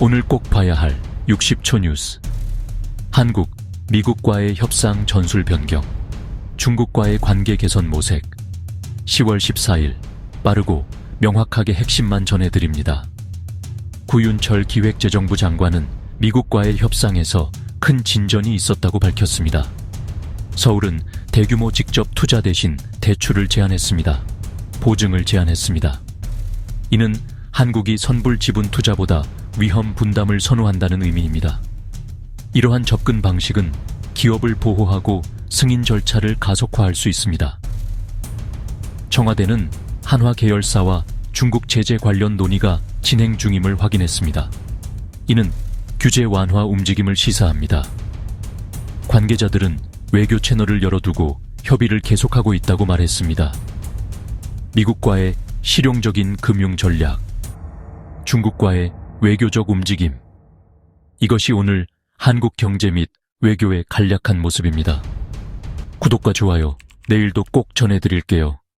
오늘 꼭 봐야 할 60초 뉴스. 한국, 미국과의 협상 전술 변경. 중국과의 관계 개선 모색. 10월 14일 빠르고 명확하게 핵심만 전해드립니다. 구윤철 기획재정부 장관은 미국과의 협상에서 큰 진전이 있었다고 밝혔습니다. 서울은 대규모 직접 투자 대신 대출을 제한했습니다. 보증을 제한했습니다. 이는 한국이 선불 지분 투자보다 위험 분담을 선호한다는 의미입니다. 이러한 접근 방식은 기업을 보호하고 승인 절차를 가속화할 수 있습니다. 청와대는 한화 계열사와 중국 제재 관련 논의가 진행 중임을 확인했습니다. 이는 규제 완화 움직임을 시사합니다. 관계자들은 외교 채널을 열어두고 협의를 계속하고 있다고 말했습니다. 미국과의 실용적인 금융 전략, 중국과의 외교적 움직임. 이것이 오늘 한국 경제 및 외교의 간략한 모습입니다. 구독과 좋아요, 내일도 꼭 전해드릴게요.